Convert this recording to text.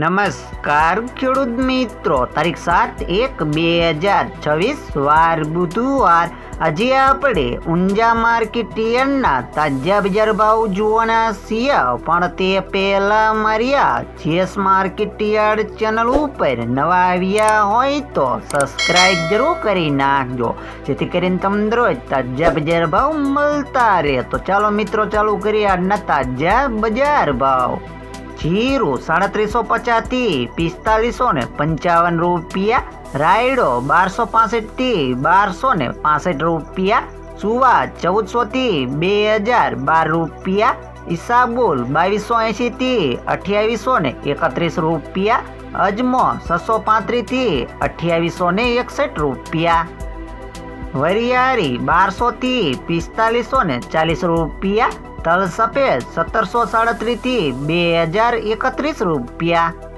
નમસ્કાર ખેડૂત મિત્રો, તારીખ સાત એક બે હજાર છવ્વીસ, વાર બુધવાર. આજે આપણે ઊંઝા માર્કેટ યાર્ડના તાજા બજાર ભાવ જોવાના છીએ, પણ તે પહેલાં માર્યા જેસ માર્કેટ યાર્ડ ચેનલ ઉપર નવા આવ્યા હોય તો સબસ્ક્રાઈબ જરૂર કરી નાખજો, જેથી કરીને તમને રોજ તાજા બજાર ભાવ મળતા રહે. તો ચાલો મિત્રો, ચાલુ કરીએ આજના તાજા બજાર ભાવ. જીરું, સાડત્રીસો પચાસથી પિસ્તાલીસો ને પંચાવન રૂપિયા. રાયડો, બારસો પાસઠથી બારસો ને પાસઠ રૂપિયા. સુવા, ચૌદસોથી બે હજાર બાર રૂપિયા. ઈસાબુલ, બાવીસો એંશીથી અઠ્યાવીસો ને એકત્રીસ રૂપિયા. અજમો, છસો પાંત્રીસથી અઠ્યાવીસો ને એકસઠ રૂપિયા. વરિયાળી, બારસોથી પિસ્તાલીસો ને ચાલીસ રૂપિયા. તલ સફેદ સત્તરસો સાડત્રીસથી બે હજાર એકત્રીસ રૂપિયા.